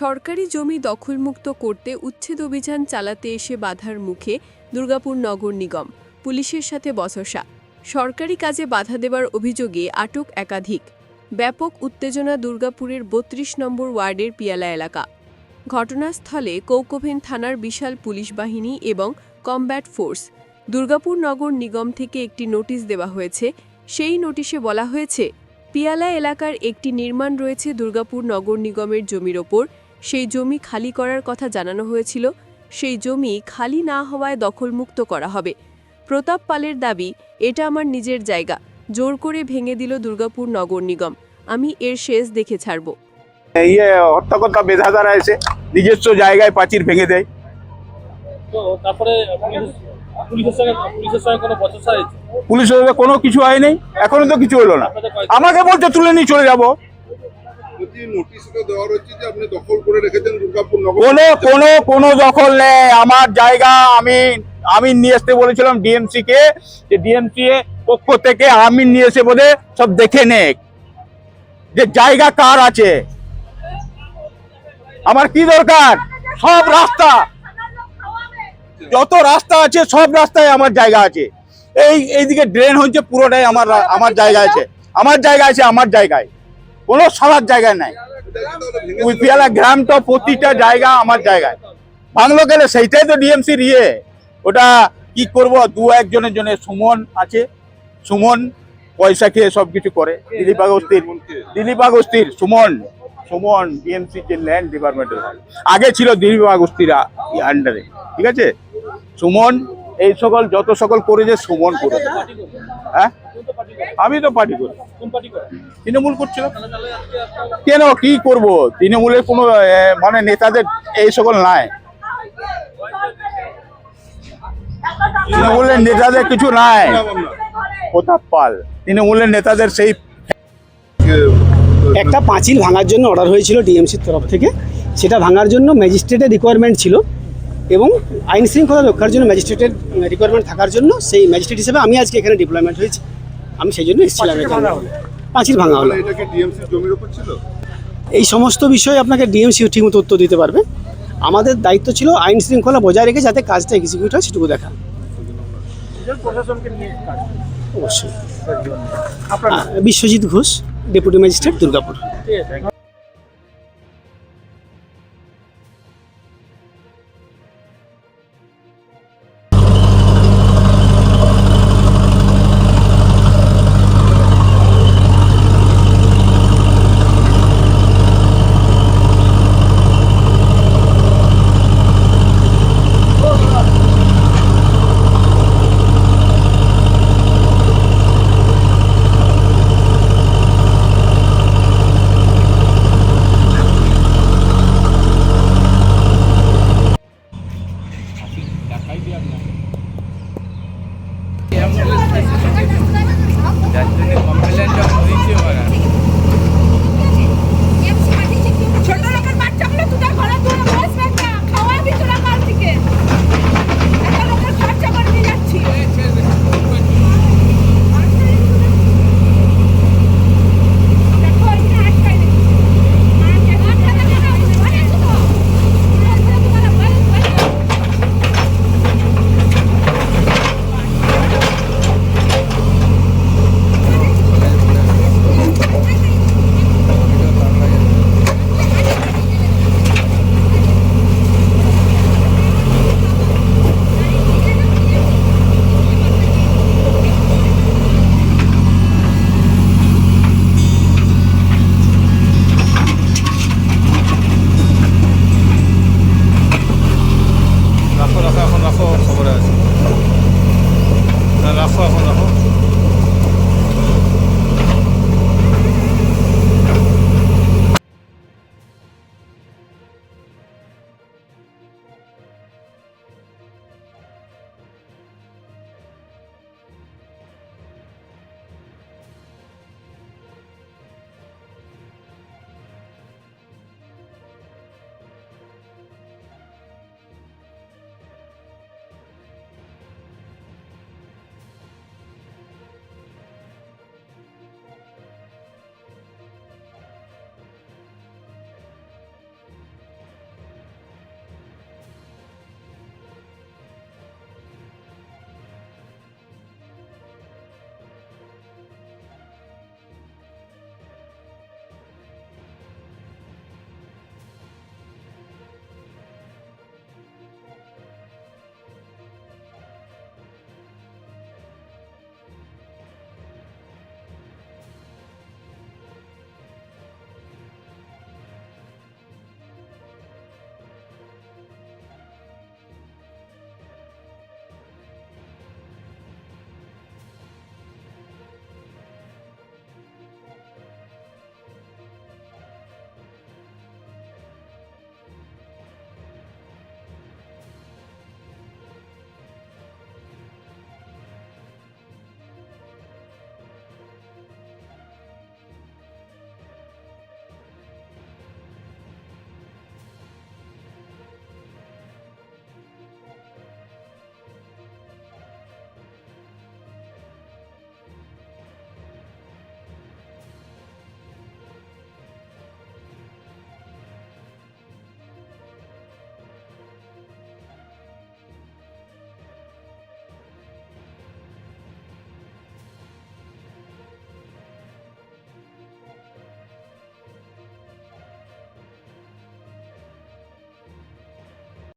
সরকারি জমি দখলমুক্ত করতে উচ্ছেদ অভিযান চালাতে এসে বাধার মুখে দুর্গাপুর নগর নিগম, পুলিশের সাথে বচসা। সরকারি কাজে বাধা দেওয়ার অভিযোগে আটক একাধিক। ব্যাপক উত্তেজনা দুর্গাপুরের বত্রিশ নম্বর ওয়ার্ডের পিয়ালা এলাকা। ঘটনাস্থলে কৌকভেন থানার বিশাল পুলিশ বাহিনী এবং কমব্যাট ফোর্স। দুর্গাপুর নগর নিগম থেকে একটি নোটিশ দেওয়া হয়েছে। সেই নোটিশে বলা হয়েছে, পিয়ালা এলাকার একটি নির্মাণ রয়েছে দুর্গাপুর নগর নিগমের জমির ওপর। সেই জমি খালি করার কথা জানানো হয়েছিল সেই জমি খালি না হওয়ায় দখলমুক্ত করা হবে। প্রতাপ পালের দাবি এটা আমার নিজের জায়গা। জোর করে ভেঙে দিল দুর্গাপুর নগর নিগম। আমি এর শেষ দেখে ছাড়ব। ইয়ে হত্যাকর্তা বেধাদারা এসে নিজস্ব জায়গায় প্রাচীর ভেঙে দেয়। তারপরে পুলিশের কোনো কিছু হয়নি। এখনও তো কিছু হলো না। আমাকে বলছে তুলে নিয়ে চলে যাব। কোনো কোনো কোনো দখল নেই। আমার জায়গা আমি আমি নিয়ে আসতে বলেছিলাম ডিএমসি কে যে ডিএমসি পক্ষ থেকে আমি নিয়ে এসে বলে সব দেখে নেক। যে জায়গা কার আছে? আমার কি দরকার? সব রাস্তা। যত রাস্তা আছে সব রাস্তায় আমার জায়গা আছে। এই এইদিকে ড্রেন হচ্ছে পুরোটাই আমার আমার জায়গা আছে। আমার জায়গা আছে আমার জায়গায়। কোনো সবার জায়গায় নাই। ওই পিয়ালা গ্রামটা প্রতিটা জায়গা আমার জায়গায়। বাংলো গেলে সেইটাই তো ডিএমসির ইয়ে ওটা কি করব? দু একজনের জন্য সুমন আছে। সুমন পয়সা খেয়ে সব কিছু করে। দিলীপ আগস্তির। দিলীপ আগস্তির সুমন। সুমন ডিএমসি যে ল্যান্ড ডিপার্টমেন্টের আগে ছিল দিলীপ আগস্তির আন্ডারে ঠিক আছে? সুমন এই সকল, যত সকল করেছে সুমন করেছে হ্যাঁ? তো করে আমি তো পার্টি করি। করে? তৃণমূল আপনার কেন কি করব? তৃণমূলের কোনো মানে নেতাদের এই সকল নাই। তৃণমূলের নেতাদের কিছু নাই। প্রতাপ পাল তৃণমূলের নেতাদের সেই একটা পাঁচিল ভাঙার জন্য অর্ডার হয়েছিল ডিএমসির তরফ থেকে। সেটা ভাঙার জন্য ম্যাজিস্ট্রেটের রিকোয়ারমেন্ট ছিল এবং আইন শৃঙ্খলা রক্ষার জন্য ম্যাজিস্ট্রেটের রিকোয়ারমেন্ট থাকার জন্য সেই ম্যাজিস্ট্রেট হিসেবে আমি আজকে এখানে ডিপ্লয়মেন্ট হয়েছি। আমি সেই জন্য এসেছিলাম এখানে। পাঁচিল ভাঙা হলো। এটা কি ডিএমসি জমির উপর ছিল? এই সমস্ত বিষয়ে আপনাকে ডিএমসি ঠিকমতো উত্তর দিতে পারবে। আমাদের দায়িত্ব ছিল আইন শৃঙ্খলা বজায় রেখে যাতে কাজটা এক্সিকিউট হয় সেটুকু দেখা। অবশ্যই। Biswajit Ghosh deputy magistrate Durgapur. ঠিক আছে